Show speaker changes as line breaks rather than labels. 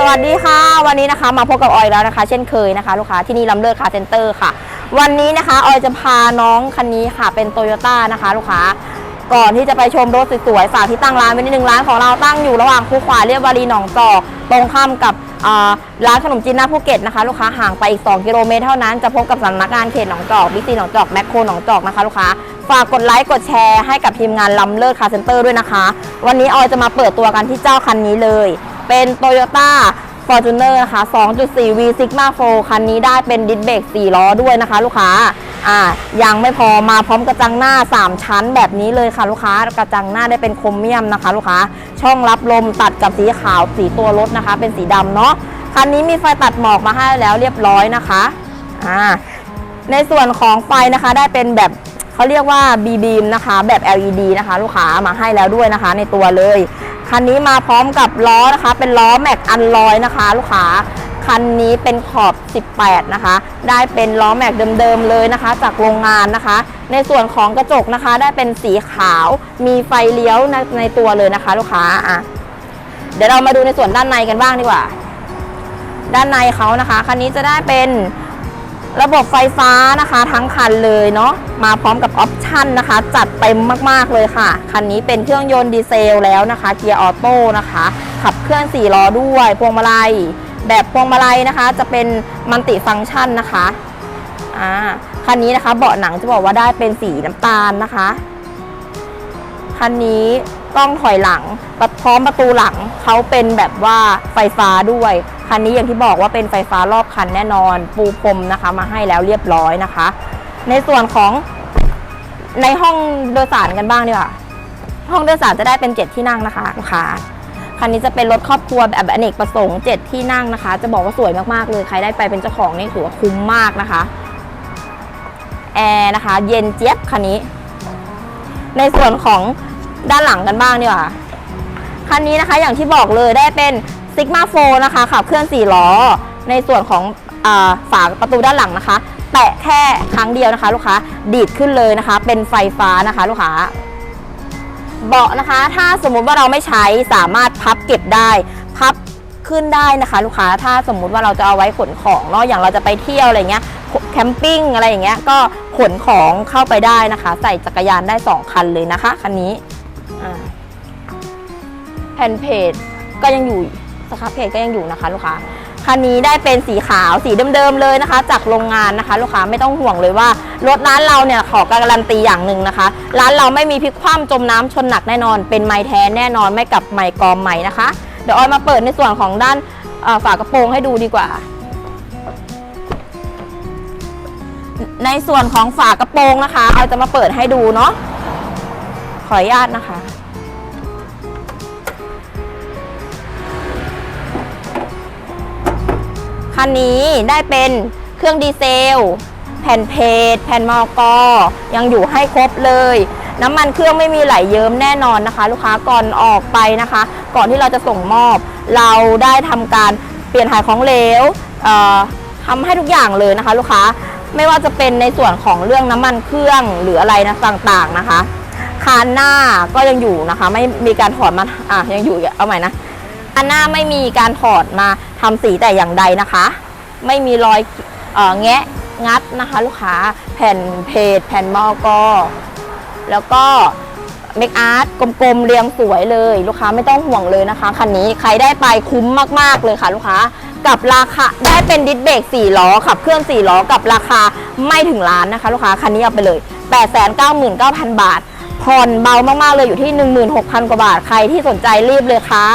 สวัสดีค่ะ วันนี้นะคะมาพบกับออยแล้วนะคะ เช่นเคยนะคะ ลูกค้าที่นี่ลำเลิศคาเซ็นเตอร์ค่ะ วันนี้นะคะออยจะพาน้องคันนี้ค่ะ เป็นโตโยต้านะคะ ลูกค้าก่อนที่จะไปชมรถสวยๆฝากที่ตั้งร้านไว้นิดนึงร้านของเราตั้งอยู่ระหว่างคูขวาเรียบวารีหนองจอกตรงข้ามกับร้านขนมจีนหน้าภูเก็ตนะคะ ลูกค้าห่างไปอีก 2 กิโลเมตรเท่านั้นจะพบกับสำนักงานเขตหนองจอกบิ๊กซีหนองจอกแมคโครหนองจอกนะคะลูกค้าฝากกดไลค์กดแชร์ให้กับทีมงานลำเลิศคาเซ็นเตอร์ด้วยนะคะ วันนี้ออยจะมาเปิดตัวกันที่เจ้าคันนี้เลย เป็น Toyota Fortuner นะคะ 2.4 V Sigma 4คันนี้ได้เป็นดิสเบรก4ล้อด้วยนะคะ ลูกค้าอ่ายังไม่พอมาพร้อมกระจังหน้า 3 ชั้นแบบนี้เลยค่ะลูกค้ากระจังหน้าได้เป็นโครเมียมนะคะ ลูกค้าช่องรับลมตัดกับสีขาวสีตัวรถนะคะ เป็นสีดำเนาะคันนี้มีไฟตัดหมอกมาให้แล้วเรียบร้อยนะคะอ่าในส่วนของไฟนะคะได้เป็นแบบเขาเรียกว่า B beam นะคะ แบบ LED นะคะ ลูกค้ามาให้แล้วด้วยนะคะ ในตัวเลย คันนี้มาพร้อมกับล้อนะคะ เป็นล้อแม็กอันลอยนะคะ ลูกค้าคันนี้เป็นขอบ 18 นะคะ ได้เป็นล้อแม็กเดิมๆเลยนะคะ จากโรงงานนะคะ ในส่วนของกระจกนะคะ ได้เป็นสีขาว มีไฟเลี้ยวในในตัวเลยนะคะ ลูกค้าอะเดี๋ยวเรามาดูในส่วนด้านในกันบ้างดีกว่า ด้านในเขานะคะ คันนี้จะได้เป็น ระบบไฟฟ้านะคะทั้งคันเลยเนาะมาพร้อมกับออปชันนะคะ จัดเต็มมากๆเลยค่ะ คันนี้เป็นเครื่องยนต์ดีเซลแล้วนะคะ เกียร์ออโต้นะคะ ขับเคลื่อน4ล้อด้วยพวงมาลัย แบบพวงมาลัยนะคะ จะเป็นมัลติฟังก์ชันนะคะอ่าคันนี้นะคะเบาะหนังจะบอกว่าได้เป็นสีน้ำตาลนะคะคันนี้กล้องถอยหลังพร้อมประตูหลังเขาเป็นแบบว่าไฟฟ้าด้วยคันนี้อย่างที่บอกว่าเป็นไฟฟ้ารอบคันแน่นอน ปูพรมนะคะมาให้แล้วเรียบร้อยนะคะ ในส่วนของในห้องโดยสารกันบ้างดีกว่าห้องโดยสารจะได้เป็นเจ็ดที่นั่งนะคะลูกค้าคันนี้จะเป็นรถครอบครัวแบบอเนกประสงค์เจ็ดที่นั่งนะคะ จะบอกว่าสวยมากๆเลยใครได้ไปเป็นเจ้าของนี่ถือว่าคุ้มมากนะคะแอร์นะคะ เย็นเจี๊ยบคันนี้ ในส่วนของ ด้านหลังกันบ้างดีกว่าคันนี้นะคะอย่างที่บอกเลยได้เป็น Sigma 4นะคะขับเคลื่อน4ล้อ ในส่วนของอฝาประตูด้านหลังนะคะ แตะแค่ครั้งเดียวนะคะ ลูกค้าดีดขึ้นเลยนะคะ เป็นไฟฟ้านะคะ ลูกค้าเบาะนะคะ ถ้าสมมุติว่าเราไม่ใช้สามารถพับเก็บได้ พับขึ้นได้นะคะ ลูกค้าถ้าสมมุติว่าเราจะเอาไว้ขนของเนาะอย่างเราจะไปเที่ยวอะไรเงี้ยแคมปิ้งอะไรอย่างเงี้ยก็ขนของเข้าไปได้นะคะ ใส่จักรยานได้ 2 คันเลยนะคะคันนี้ แผ่นเพจก็ยังอยู่สครับเพจก็ยังอยู่นะคะลูกค้าคันนี้ได้เป็นสีขาวสีเดิมๆเลยนะคะ จากโรงงานนะคะ ลูกค้าไม่ต้องห่วงเลยว่ารถร้านเราเนี่ยขอการันตีอย่างหนึ่งนะคะ ร้านเราไม่มีพลิกคว่ำจมน้ำชนหนักแน่นอน เป็นไม้แท้แน่นอนไม่กับไม้กอมไม้นะคะ เดี๋ยวออยมาเปิดในส่วนของด้านฝากระโปรงให้ดูดีกว่า ในส่วนของฝากระโปรงนะคะออยจะมาเปิดให้ดูเนาะ ขออนุญาตนะคะ คันนี้ได้เป็นเครื่องดีเซล แผ่นเพจแผ่นมอกอยังอยู่ให้ครบเลย น้ำมันเครื่องไม่มีไหลเยิ้มแน่นอนนะคะ ลูกค้าก่อนออกไปนะคะ ก่อนที่เราจะส่งมอบ เราได้ทำการเปลี่ยนถ่ายของเหลวทำให้ทุกอย่างเลยนะคะ ลูกค้าไม่ว่าจะเป็นในส่วนของเรื่องน้ำมันเครื่องหรืออะไรนะต่างๆนะคะานหน้าก็ยังอยู่นะคะ ไม่มีการถอดมาอะยังอยู่เอาใหม่นะอันหน้าไม่มีการถอดมาทำสีแต่อย่างใดนะคะ ไม่มีรอยเออแงะงัดนะคะ ลูกค้าแผ่นเพจแผ่นมอกอแล้วก็เมคอาร์ตกลมๆเรียงสวยเลย ลูกค้าไม่ต้องห่วงเลยนะคะคันนี้ใครได้ไปคุ้มมากๆเลยค่ะลูกค้ากับราคาได้เป็นดิสเบรก4ล้อขับเคลื่อน4ล้อกับราคาไม่ถึงล้านนะคะ ลูกค้าคันนี้เอาไปเลย 899,000 บาท ผ่อนเบามากๆเลยอยู่ที่ 16,000 กว่าบาท ใครที่สนใจรีบเลยค่ะ